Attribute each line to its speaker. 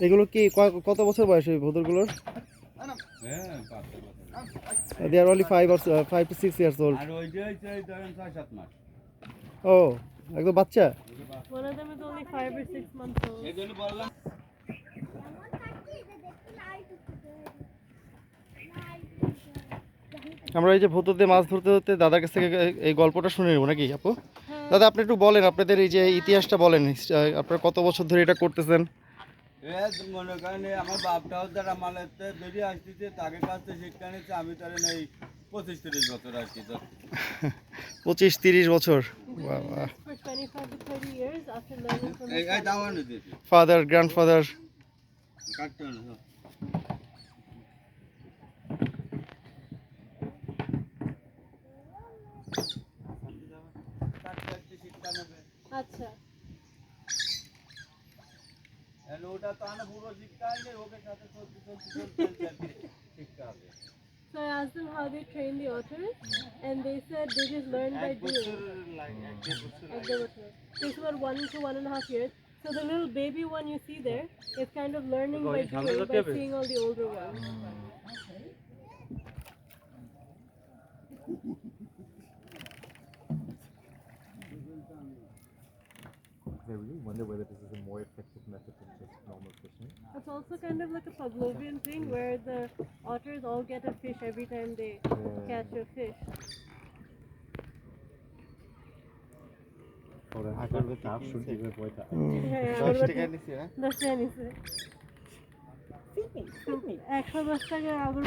Speaker 1: এগুলো কি কত বছর বয়স এই ভোদরগুলোর?
Speaker 2: হ্যাঁ পাঁচটা
Speaker 3: they are only five five to six years old
Speaker 2: ও একদম বাচ্চা?
Speaker 1: আমরা এই যে ভূতর দিয়ে মাছ ধরতে ধরতে দাদার কাছ থেকে এই- গল্পটা শুনে নেব নাকি আপু? দাদা আপনি একটু বলেন আপনাদের এই যে ইতিহাসটা বলেন আপনারা কত বছর ধরে এটা করতেছেন?
Speaker 2: মনে করেন আমার বাপটাও যারা মালেতে বেরিয়ে আসতেছে তাকে কাছে শিক্ষা নিচ্ছে আমি তার এই পঁচিশ তিরিশ বছর কি তো।
Speaker 1: পঁচিশ তিরিশ বছর।
Speaker 3: For 25 to
Speaker 2: হবে না কাটতে একটু শিক্ষা নেবে
Speaker 3: Acha.
Speaker 2: And ওটা তো আনা পুরো শিক্ষাই নেই ওকে সাথে চলতে চলতে চলতে চলতে আর কি শিক্ষা হবে
Speaker 3: So I asked them how they train the otters, and they said they just learn by doing. At the otter. Takes about one to one and a half years. So the little baby one you see there is kind of learning by doing, by seeing all the older ones.
Speaker 4: I really wonder whether this is a more effective method than just normal fishing.
Speaker 3: It's also kind of like a Pavlovian thing where the otters all get a fish every time they catch a fish.
Speaker 4: Oder einfach mit Abschuld ihre Beute ein.
Speaker 3: হ্যাঁ, আগরবাতি- দশ টাকা নিছে একশো দশ টাকা আগর